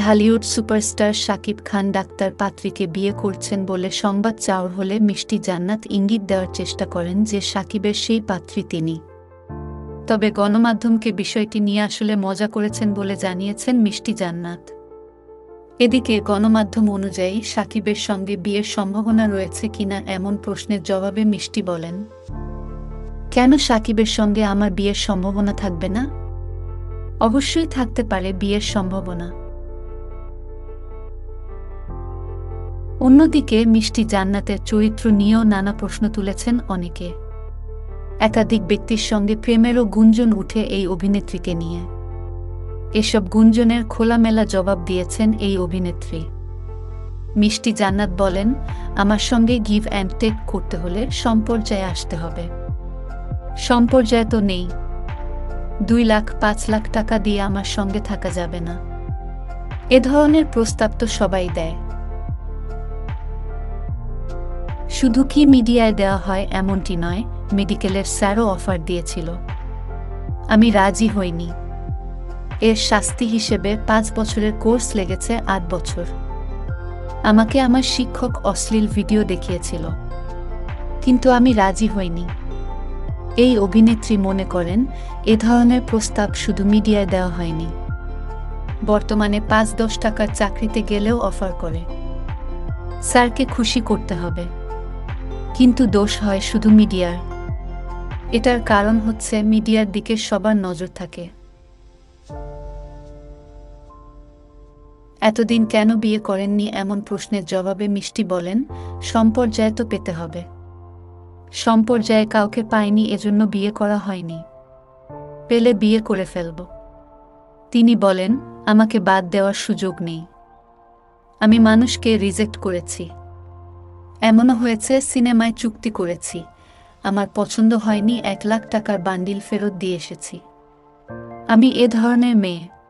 Dhallywood superstar Shakib Khan doctor পাত্রীকে বিয়ে করছেন বলে সংবাদ চাওর হলে মিষ্টি জান্নাত ইঙ্গিত দেওয়ার চেষ্টা করেন যে শাকিবের সেই পাত্রী তিনি। তবে গণমাধ্যমকে বিষয়টি নিয়ে আসলে মজা করেছেন বলে জানিয়েছেন মিষ্টি জান্নাত। এদিকে গণমাধ্যম অনুযায়ী সাকিবের সঙ্গে বিয়ের সম্ভাবনা রয়েছে কিনা এমন প্রশ্নের জবাবে মিষ্টি বলেন, কেন সাকিবের সঙ্গে আমার বিয়ের সম্ভাবনা থাকবে না? অবশ্যই থাকতে পারে বিয়ের সম্ভাবনা। অন্যদিকে মিষ্টি জান্নাতের চরিত্র নিয়েও নানা প্রশ্ন তুলেছেন অনেকে। একাধিক ব্যক্তির সঙ্গে প্রেমেরও গুঞ্জন উঠে এই অভিনেত্রীকে নিয়ে। এসব গুঞ্জনের খোলামেলা জবাব দিয়েছেন এই অভিনেত্রী। মিষ্টি জান্নাত বলেন, আমার সঙ্গে গিভ অ্যান্ড টেক করতে হলে সম্পর্যায়ে আসতে হবে। সম্পর্যায় তো নেই। দুই লাখ, পাঁচ লাখ টাকা দিয়ে আমার সঙ্গে থাকা যাবে না। এ ধরনের প্রস্তাব তো সবাই দেয়। শুধু কি মিডিয়ায় দেওয়া হয় এমনটি নয়, মেডিকেলের স্যারও অফার দিয়েছিল। আমি রাজি হইনি। এর শাস্তি হিসেবে পাঁচ বছরের কোর্স লেগেছে আট বছর। আমাকে আমার শিক্ষক অশ্লীল ভিডিও দেখিয়েছিল। কিন্তু আমি রাজি হইনি। এই অভিনেত্রী মনে করেন, এ ধরনের প্রস্তাব শুধু মিডিয়ায় দেওয়া হয়নি। বর্তমানে পাঁচ দশ টাকার চাকরিতে গেলেও অফার করে। স্যারকে খুশি করতে হবে। কিন্তু দোষ হয় শুধু মিডিয়ার। এটার কারণ হচ্ছে মিডিয়ার দিকে সবার নজর থাকে। এতদিন কেন বিয়ে করেননি এমন প্রশ্নের জবাবে মিষ্টি বলেন, সম্পর্যায় তো পেতে হবে। সম্পর্যায়ে কাউকে পাইনি এজন্য বিয়ে করা হয়নি। পেলে বিয়ে করে ফেলব। তিনি বলেন, আমাকে বাদ দেওয়ার সুযোগ নেই। আমি মানুষকে রিজেক্ট করেছি। এমনও হয়েছে, সিনেমায় চুক্তি করেছি। আমার পছন্দ হয়নি, এক লাখ টাকার বান্ডিল ফেরত দিয়ে এসেছি। আমি এ ধরনের মেয়ে।